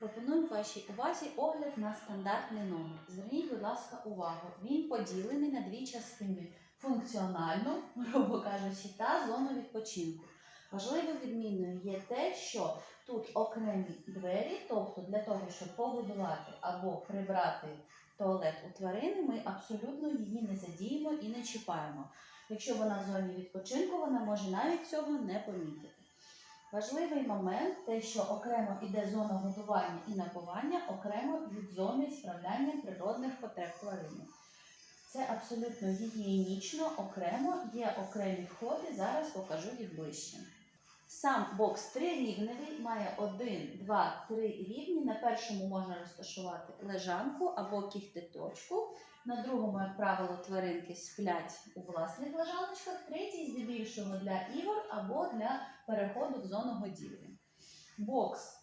Пропоную вашій увазі огляд на стандартний номер. Зверніть, будь ласка, увагу. Він поділений на дві частини: функціональну, грубо кажучи, та зону відпочинку. Важливою відміною є те, що тут окремі двері, тобто для того, щоб побудувати або прибрати туалет у тварини, ми абсолютно її не задіємо і не чіпаємо. Якщо вона в зоні відпочинку, вона може навіть цього не помітити. Важливий момент те, що окремо йде зона годування і напування, окремо від зони справляння природних потреб тварини. Це абсолютно гігієнічно, окремо, є окремі входи, зараз покажу їх ближче. Сам бокс трирівневий має 1, 2, 3 рівні. Першому можна розташувати лежанку або кіхтиточку. На другому, як правило, тваринки сплять у власних лежаночках. Третій здебільшого для ігор або для переходу в зону годівлі. Бокс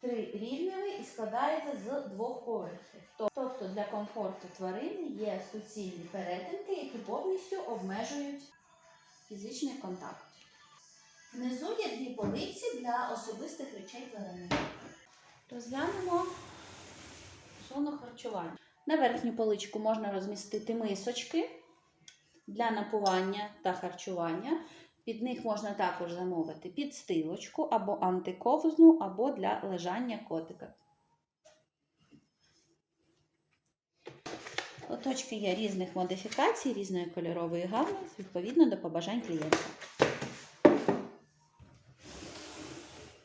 трирівневий і складається з двох поверхів. Тобто для комфорту тварини є суцільні перетинки, які повністю обмежують фізичний контакт. Внизу є дві полиці для особистих речей тварини. Розглянемо зону харчування. На верхню поличку можна розмістити мисочки для напування та харчування. Під них можна також замовити підстилочку або антиковзну, або для лежання котика. Лоточки є різних модифікацій, різної кольорової гами, відповідно до побажань клієнта.